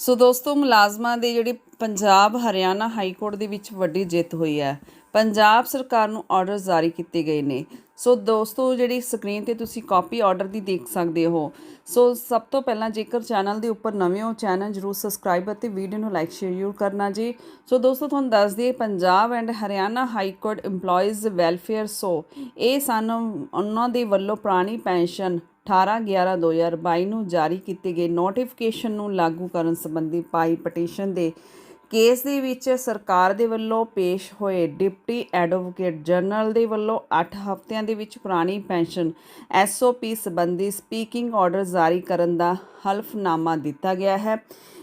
ਸੋ ਦੋਸਤੋ, ਮੁਲਾਜ਼ਮਾਂ ਦੀ ਜਿਹੜੀ ਪੰਜਾਬ ਹਰਿਆਣਾ ਹਾਈ ਕੋਰਟ ਦੇ ਵਿੱਚ ਵੱਡੀ ਜਿੱਤ ਹੋਈ ਹੈ। ਪੰਜਾਬ ਸਰਕਾਰ ਨੂੰ ਆਰਡਰ ਜਾਰੀ ਕੀਤੇ ਗਏ ਨੇ। ਸੋ ਦੋਸਤੋ, ਜਿਹੜੀ ਸਕਰੀਨ ਤੇ ਤੁਸੀਂ ਕਾਪੀ ਆਰਡਰ ਦੀ ਦੇਖ ਸਕਦੇ ਹੋ। ਸੋ ਸਭ ਤੋਂ ਪਹਿਲਾਂ ਜੇਕਰ ਚੈਨਲ ਦੇ ਉੱਪਰ ਨਵੇਂ ਹੋ ਚੈਨਲ ਜਰੂਰ ਸਬਸਕ੍ਰਾਈਬ ਅਤੇ ਵੀਡੀਓ ਨੂੰ ਲਾਈਕ ਸ਼ੇਅਰ ਜ਼ਰੂਰ ਕਰਨਾ ਜੀ। ਸੋ ਦੋਸਤੋ, ਤੁਹਾਨੂੰ ਦੱਸ ਦਈਏ, Punjab and Haryana high court EMPLOYEES welfare so ਇਹ ਸਨ ਉਹਨਾਂ ਦੇ ਵੱਲੋਂ ਪੁਰਾਣੀ ਪੈਨਸ਼ਨ 18/11/2022 ਨੂੰ ਜਾਰੀ ਕੀਤੇ ਗਏ ਨੋਟੀਫਿਕੇਸ਼ਨ ਨੂੰ ਲਾਗੂ ਕਰਨ ਸੰਬੰਧੀ ਪਾਈ ਪਟੀਸ਼ਨ ਦੇ ਕੇਸ ਦੇ ਵਿੱਚ ਸਰਕਾਰ ਦੇ ਵੱਲੋਂ ਪੇਸ਼ ਹੋਏ ਡਿਪਟੀ ਐਡਵੋਕੇਟ ਜਨਰਲ ਦੇ ਵੱਲੋਂ 8 ਹਫ਼ਤਿਆਂ ਦੇ ਵਿੱਚ ਪੁਰਾਣੀ ਪੈਨਸ਼ਨ ਐਸਓਪੀ ਸੰਬੰਧੀ ਸਪੀਕਿੰਗ ਆਰਡਰ ਜਾਰੀ ਕਰਨ ਦਾ ਹਲਫਨਾਮਾ ਦਿੱਤਾ ਗਿਆ ਹੈ।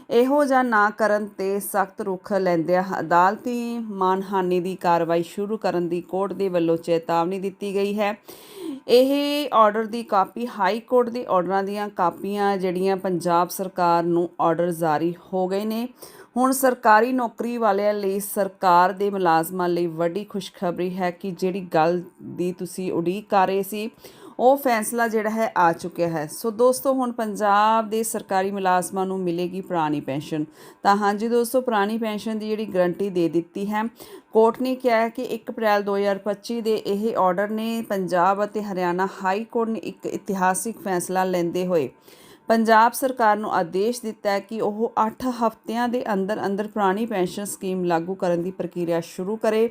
ਇਹੋ ਜਿਹਾ ਨਾ ਕਰਨ ਤੇ ਸਖਤ ਰੁਖ ਲੈਂਦਿਆਂ ਅਦਾਲਤੀ ਮਾਨਹਾਨੀ ਦੀ ਕਾਰਵਾਈ ਸ਼ੁਰੂ ਕਰਨ ਦੀ ਕੋਰਟ ਦੇ ਵੱਲੋਂ ਚੇਤਾਵਨੀ ਦਿੱਤੀ ਗਈ ਹੈ। ਇਹ ਆਰਡਰ ਦੀ ਕਾਪੀ ਹਾਈ ਕੋਰਟ ਦੇ ਆਰਡਰਾਂ ਦੀਆਂ ਕਾਪੀਆਂ ਜਿਹੜੀਆਂ ਪੰਜਾਬ ਸਰਕਾਰ ਨੂੰ ਆਰਡਰ ਜਾਰੀ ਹੋ ਗਏ ਨੇ। ਹੁਣ ਸਰਕਾਰੀ ਨੌਕਰੀ ਵਾਲਿਆਂ ਲਈ ਸਰਕਾਰ ਦੇ ਮੁਲਾਜ਼ਮਾਂ ਲਈ ਵੱਡੀ ਖੁਸ਼ਖਬਰੀ ਹੈ ਕਿ ਜਿਹੜੀ ਗੱਲ ਦੀ ਤੁਸੀਂ ਉਡੀਕ ਕਰ ਰਹੇ ਸੀ ਉਹ ਫੈਸਲਾ ਜਿਹੜਾ ਹੈ ਆ ਚੁੱਕਿਆ ਹੈ। ਸੋ ਦੋਸਤੋ, ਹੁਣ ਪੰਜਾਬ ਦੇ ਸਰਕਾਰੀ ਮੁਲਾਜ਼ਮਾਂ ਨੂੰ ਮਿਲੇਗੀ ਪੁਰਾਣੀ ਪੈਨਸ਼ਨ। ਤਾਂ ਹਾਂਜੀ ਦੋਸਤੋ, ਪੁਰਾਣੀ ਪੈਨਸ਼ਨ ਦੀ ਜਿਹੜੀ ਗਰੰਟੀ ਦੇ ਦਿੱਤੀ ਹੈ, ਕੋਰਟ ਨੇ ਕਿਹਾ ਹੈ ਕਿ 1 ਅਪ੍ਰੈਲ 2025 ਦੇ ਇਹ ਆਰਡਰ ਨੇ ਪੰਜਾਬ ਅਤੇ ਹਰਿਆਣਾ ਹਾਈ ਕੋਰਟ ਨੇ ਇੱਕ ਇਤਿਹਾਸਿਕ ਫੈਸਲਾ ਲੈਂਦੇ ਹੋਏ ਪੰਜਾਬ ਸਰਕਾਰ ਨੂੰ ਆਦੇਸ਼ ਦਿੱਤਾ ਹੈ ਕਿ ਉਹ 8 ਹਫ਼ਤਿਆਂ ਦੇ ਅੰਦਰ ਅੰਦਰ ਪੁਰਾਣੀ ਪੈਨਸ਼ਨ ਸਕੀਮ ਲਾਗੂ ਕਰਨ ਦੀ ਪ੍ਰਕਿਰਿਆ ਸ਼ੁਰੂ ਕਰੇ।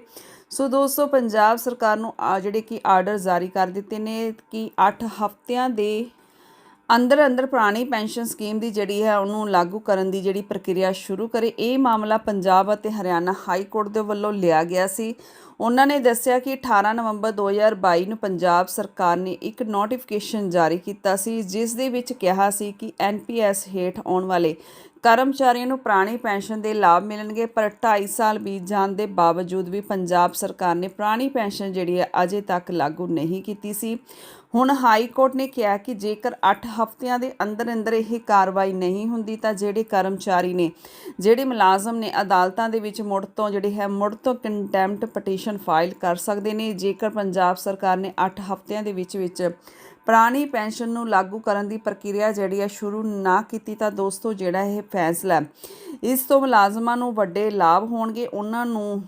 ਸੋ ਦੋਸਤੋ, ਪੰਜਾਬ ਸਰਕਾਰ ਨੂੰ ਆ ਜਿਹੜੇ ਕਿ ਆਰਡਰ ਜਾਰੀ ਕਰ ਦਿੱਤੇ ਨੇ ਕਿ 8 ਹਫ਼ਤਿਆਂ ਦੇ ਅੰਦਰ ਅੰਦਰ ਪੁਰਾਣੀ ਪੈਨਸ਼ਨ ਸਕੀਮ ਦੀ ਜਿਹੜੀ ਹੈ, ਉਹਨੂੰ ਲਾਗੂ ਕਰਨ ਦੀ ਜਿਹੜੀ ਪ੍ਰਕਿਰਿਆ ਸ਼ੁਰੂ ਕਰੇ, ਇਹ ਮਾਮਲਾ ਪੰਜਾਬ ਅਤੇ ਹਰਿਆਣਾ ਹਾਈ ਕੋਰਟ ਦੇ ਵੱਲੋਂ ਲਿਆ ਗਿਆ ਸੀ। ਉਹਨਾਂ ਨੇ ਦੱਸਿਆ ਕਿ 18 ਨਵੰਬਰ 2022 ਨੂੰ ਪੰਜਾਬ ਸਰਕਾਰ ਨੇ ਇੱਕ ਨੋਟੀਫਿਕੇਸ਼ਨ ਜਾਰੀ ਕੀਤਾ ਸੀ, ਜਿਸ ਦੇ ਵਿੱਚ ਕਿਹਾ ਸੀ ਕਿ ਐਨਪੀਐਸ ਹੇਠ ਆਉਣ ਵਾਲੇ ਕਰਮਚਾਰੀਆਂ ਨੂੰ ਪੁਰਾਣੀ ਪੈਨਸ਼ਨ ਦੇ ਲਾਭ ਮਿਲਣਗੇ, ਪਰ 2.5 ਸਾਲ ਬੀਤ ਜਾਣ ਦੇ ਬਾਵਜੂਦ ਵੀ ਪੰਜਾਬ ਸਰਕਾਰ ਨੇ ਪੁਰਾਣੀ ਪੈਨਸ਼ਨ ਜਿਹੜੀ ਹੈ, ਅਜੇ ਤੱਕ ਲਾਗੂ ਨਹੀਂ ਕੀਤੀ ਸੀ। ਹੁਣ ਹਾਈ ਕੋਰਟ ਨੇ ਕਿਹਾ ਕਿ ਜੇਕਰ 8 ਹਫ਼ਤਿਆਂ ਦੇ ਅੰਦਰ ਅੰਦਰ ਇਹ ਕਾਰਵਾਈ ਨਹੀਂ ਹੁੰਦੀ ਤਾਂ ਜਿਹੜੇ ਕਰਮਚਾਰੀ ਨੇ, ਜਿਹੜੇ ਮੁਲਾਜ਼ਮ ਨੇ ਅਦਾਲਤਾਂ ਦੇ ਵਿੱਚ ਮੁੜ ਤੋਂ ਜਿਹੜੇ ਹੈ, ਮੁੜ ਤੋਂ ਕੰਟੈਂਪਟ ਪਟੀਸ਼ਨ ਫਾਈਲ ਕਰ ਸਕਦੇ ਨੇ। ਜੇਕਰ ਪੰਜਾਬ ਸਰਕਾਰ ਨੇ 8 ਹਫ਼ਤਿਆਂ ਦੇ ਵਿੱਚ ਵਿੱਚ ਪੁਰਾਣੀ ਪੈਨਸ਼ਨ ਨੂੰ ਲਾਗੂ ਕਰਨ ਦੀ ਪ੍ਰਕਿਰਿਆ ਜਿਹੜੀ ਹੈ ਸ਼ੁਰੂ ਨਾ ਕੀਤੀ ਤਾਂ ਦੋਸਤੋ ਜਿਹੜਾ ਇਹ ਫੈਸਲਾ ਇਸ ਤੋਂ ਮੁਲਾਜ਼ਮਾਂ ਨੂੰ ਵੱਡੇ ਲਾਭ ਹੋਣਗੇ। ਉਹਨਾਂ ਨੂੰ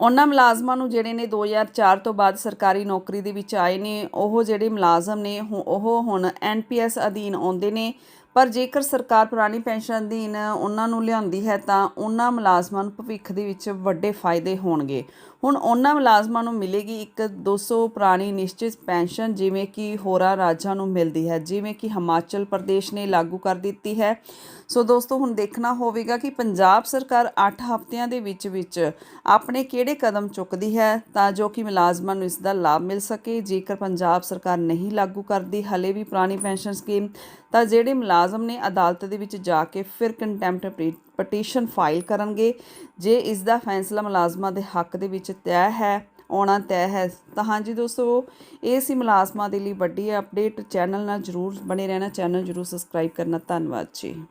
ਉਹਨਾਂ ਮੁਲਾਜ਼ਮਾਂ ਨੂੰ ਜਿਹੜੇ ਨੇ 2004 ਤੋਂ ਬਾਅਦ ਸਰਕਾਰੀ ਨੌਕਰੀ ਦੇ ਵਿੱਚ ਆਏ ਨੇ, ਉਹ ਜਿਹੜੇ ਮੁਲਾਜ਼ਮ ਨੇ, ਹੁ- ਉਹ ਹੁਣ ਐਨਪੀਐਸ ਅਧੀਨ ਆਉਂਦੇ ਨੇ। ਪਰ ਜੇਕਰ ਸਰਕਾਰ ਪੁਰਾਣੀ ਪੈਨਸ਼ਨ ਅਧੀਨ ਉਹਨਾਂ ਨੂੰ ਲਿਆਉਂਦੀ ਹੈ, ਤਾਂ ਉਹਨਾਂ ਮੁਲਾਜ਼ਮਾਂ ਨੂੰ ਭਵਿੱਖ ਦੇ ਵਿੱਚ ਵੱਡੇ ਫਾਇਦੇ ਹੋਣਗੇ। ਹੁਣ ਉਹਨਾਂ ਮੁਲਾਜ਼ਮਾਂ ਨੂੰ ਮਿਲੇਗੀ ਇੱਕ 200 ਪੁਰਾਣੀ ਨਿਸ਼ਚਿਤ ਪੈਨਸ਼ਨ, ਜਿਵੇਂ ਕਿ ਹੋਰਾਂ ਰਾਜਾਂ ਨੂੰ ਮਿਲਦੀ ਹੈ, ਜਿਵੇਂ ਕਿ ਹਿਮਾਚਲ ਪ੍ਰਦੇਸ਼ ਨੇ ਲਾਗੂ ਕਰ ਦਿੱਤੀ ਹੈ। ਸੋ ਦੋਸਤੋ, ਹੁਣ ਦੇਖਣਾ ਹੋਵੇਗਾ ਕਿ ਪੰਜਾਬ ਸਰਕਾਰ 8 ਹਫ਼ਤਿਆਂ ਦੇ ਵਿੱਚ ਵਿੱਚ ਆਪਣੇ ਕਿਹੜੇ ਕਦਮ ਚੁੱਕਦੀ ਹੈ ਤਾਂ ਜੋ ਕਿ ਮੁਲਾਜ਼ਮਾਂ ਨੂੰ ਇਸ ਦਾ ਲਾਭ ਮਿਲ ਸਕੇ। ਜੇਕਰ ਪੰਜਾਬ ਸਰਕਾਰ ਨਹੀਂ ਲਾਗੂ ਕਰਦੀ, ਹਲੇ ਵੀ ਪੁਰਾਣੀ ਪੈਨਸ਼ਨ ਸਕੀਮ, ਤਾਂ ਜਿਹੜੇ ਮੁਲਾਜ਼ਮ ਨੇ ਅਦਾਲਤ ਦੇ ਵਿੱਚ ਜਾ ਕੇ ਫਿਰ ਕੰਟੈਂਪਟ ਪਟੀਸ਼ਨ ਫਾਈਲ ਕਰਨਗੇ। ਜੇ ਇਸ ਦਾ ਫੈਸਲਾ ਮੁਲਾਜ਼ਮਾਂ ਦੇ ਹੱਕ ਦੇ ਵਿੱਚ ਤੈਅ ਹੈ, ਆਉਣਾ ਤੈਅ ਹੈ। ਤਾਂ ਹਾਂਜੀ ਦੋਸਤੋ, ਇਹ ਸੀ ਮੁਲਾਜ਼ਮਾਂ ਦੇ ਲਈ ਵੱਡੀ ਅਪਡੇਟ ਚੈਨਲ ਨਾਲ ਜਰੂਰ ਬਣੇ ਰਹਿਣਾ ਚੈਨਲ ਜਰੂਰ ਸਬਸਕ੍ਰਾਈਬ ਕਰਨਾ। ਧੰਨਵਾਦ ਜੀ।